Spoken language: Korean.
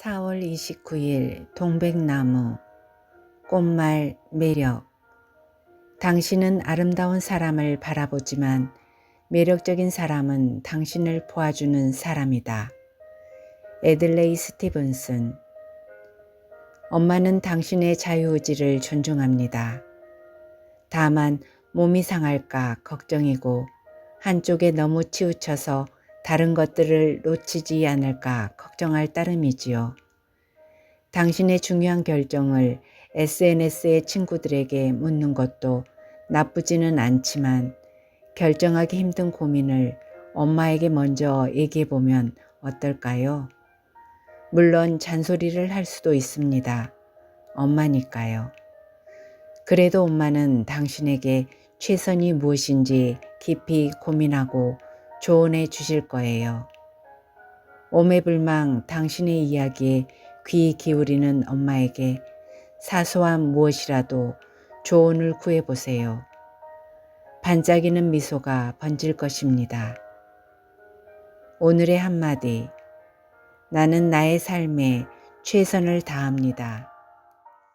4월 29일 동백나무 꽃말 매력 당신은 아름다운 사람을 바라보지만 매력적인 사람은 당신을 보아주는 사람이다. 에들레이 스티븐슨 엄마는 당신의 자유의지를 존중합니다. 다만 몸이 상할까 걱정이고 한쪽에 너무 치우쳐서 다른 것들을 놓치지 않을까 걱정할 따름이지요. 당신의 중요한 결정을 SNS의 친구들에게 묻는 것도 나쁘지는 않지만 결정하기 힘든 고민을 엄마에게 먼저 얘기해 보면 어떨까요? 물론 잔소리를 할 수도 있습니다. 엄마니까요. 그래도 엄마는 당신에게 최선이 무엇인지 깊이 고민하고 조언해 주실 거예요. 오매불망 당신의 이야기에 귀 기울이는 엄마에게 사소한 무엇이라도 조언을 구해 보세요. 반짝이는 미소가 번질 것입니다. 오늘의 한마디. 나는 나의 삶에 최선을 다합니다.